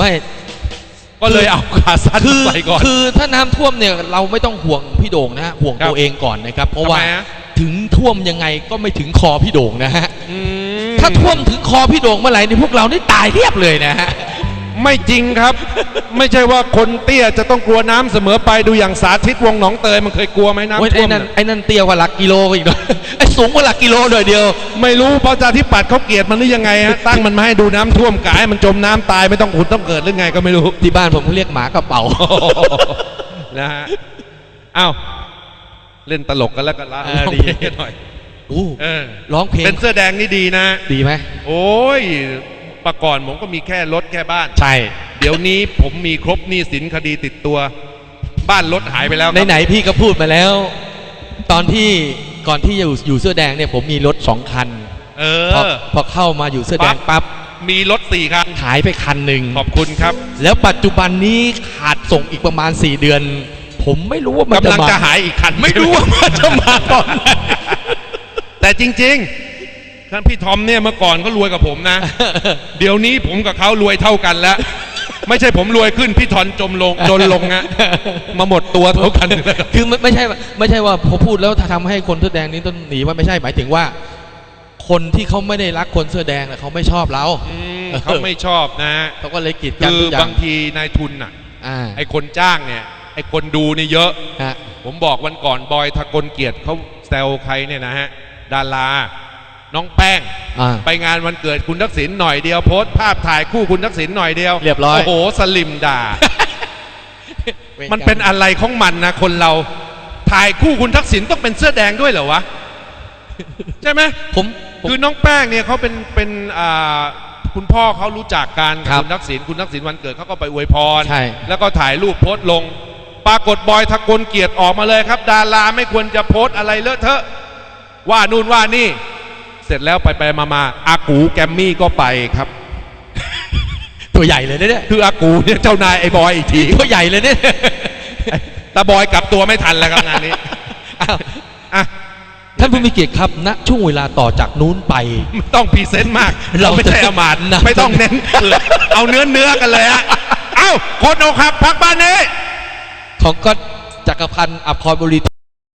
ไม่ ก็เลยเอาขาสั้นคือใส่ก่อน คือถ้าน้ำท่วมเนี่ยเราไม่ต้องห่วงพี่โด่งนะฮะห่วงครับตัวเองก่อนนะครับ เพราะว่าทำไมฮะ ถึงท่วมยังไงก็ไม่ถึงคอพี่โด่งนะฮะ อืมถ้าท่วมถึงคอพี่โด่งเมื่อไหร่นี่พวกเรานี่ตายเรียบเลยนะฮะ ไม่จริงครับ ไม่ใช่ว่าคนเตี้ยจะต้องกลัวน้ำเสมอไปดูอย่างสาธิตวงศ์หนองเตยมันเคยกลัวไหมโอ้ยน้ำท่ไอ้วมนั่นน่ะไอ้นั่นเตี้ยกว่าหลักกิโลอีกหน่อยไอ้สูงกว่าหลักกิโลหน่อยเดียว ไม่รู้เพราะประชาธิปัตย์เขาเกลียดมันหรือยังไงฮะตั้งมันมาให้ดูน้ำท่วมกายมันจมน้ำตายไม่ต้องขุดต้องเกิดหรือไงก็ไม่รู้ที่บ้านผมเขาเรียกหมากระเป๋านะฮะอ้าวเล่นตลกกันแล้วกันละเออร้องดีเพลงกันหน่อยอู้เออร้องเพลงเป็นเสื้อแดงนี่ดีนะ ดีไหมโอ้ย ประก่อนผมก็มีแค่รถแค่บ้าน ใช่ เดี๋ยวนี้ผมมีครบหนี้สินคดีติดตัว บ้านรถหายไปแล้วครับไหนๆพี่ก็พูดมาแล้ว ตอนที่ก่อนที่จะอยู่อยู่เสื้อแดงเนี่ยผมมีรถสองคันเอพออ พอเข้ามาอยู่เสื้อแดงปั๊ปั๊บบมีรถสี่คันหายไปคันหนึ่งขอบคุณครับแล้วปัจจุบันนี้ขาดส่งอีกประมาณ 4 เดือน ผมไม่รู้ว่ามันกำลังมาจะหายอีกคันไม่รู้ว่ามันจะมาตอนไหน แต่จริงๆ ท่านพี่ทอมเนี่ยเมื่อก่อนก็รวยกับผมนะ เดี๋ยวนี้ผมกับเขารวยเท่ากันแล้ว ไม่ใช่ผมรวยขึ้นพี่ทอนจมลงจนลงนะมาหมดตัวเท่ากันคือไม่ไม่ใช่ว่าไม่ใช่ว่าพอพูดแล้วถ้าทำให้คนเสื้อแดงนี้ต้องหนีว่าไม่ใช่หมายถึงว่า คนที่เขาไม่ได้รักคนเสื้อแดงน่ะเขาไม่ชอบเราอืมเขาไม่ชอบนะเขาก็เลยกีดกันคือทุกอย่าบางงทีนายทุนน่ะอ่าไอคนจ้างเนี่ยไอคนดูนี่เยอะฮะผมบอกวันก่อนบอยทะกลเกียรติเขาแซวใครเนี่ยนะฮะดารา น้องแป้ง อ่า ไปงานวันเกิดคุณทักษิณหน่อยเดียวโพสต์ภาพถ่ายคู่คุณทักษิณหน่อยเดียวเรียบร้อย โอ้โหสลิมด่า มันเป็นอะไรของมันนะคนเราถ่ายคู่คุณทักษิณต้องเป็นเสื้อแดงด้วยเหรอวะ ใช่ไหม ผมผม คือน้องแป้งเนี่ยเขาเป็นเป็นอ่าคุณพ่อเขารู้จักกันกับครับคุณทักษิณคุณทักษิณวันเกิดเขาก็ไปอวยพร ใช่ แล้วก็ถ่ายรูปโพสต์ลง ปรากฏบอยทะกลเกียรติออกมาเลยครับ ดาราไม่ควรจะโพสต์อะไรเลอะเทอะ ว่านู่นว่านี่ เสร็จแล้วไปไปมามาอากูแกมมี่ก็ไปครับ ตัวใหญ่เลยนะเนี่ยคืออากูเนี่ยเจ้านายไอ้บอยอีกทีตัวใหญ่เลยเนี่ยตาบอยกลับตัวไม่ทันแล้วครับงานนี้อ้าวอะท่านผู้มีเกียรติครับณช่วงเวลาต่อจากนู้นไปไม่ต้องพรีเซนต์มาก เราเราไม่ใช่อมาตย์นะไม่ต้องเน้นเออเอาเนื้อเนื้อกันเลยฮะเอ้าคนอกหักพักบ้านนี้ของก็จักรพันธ์อับคอนบุรี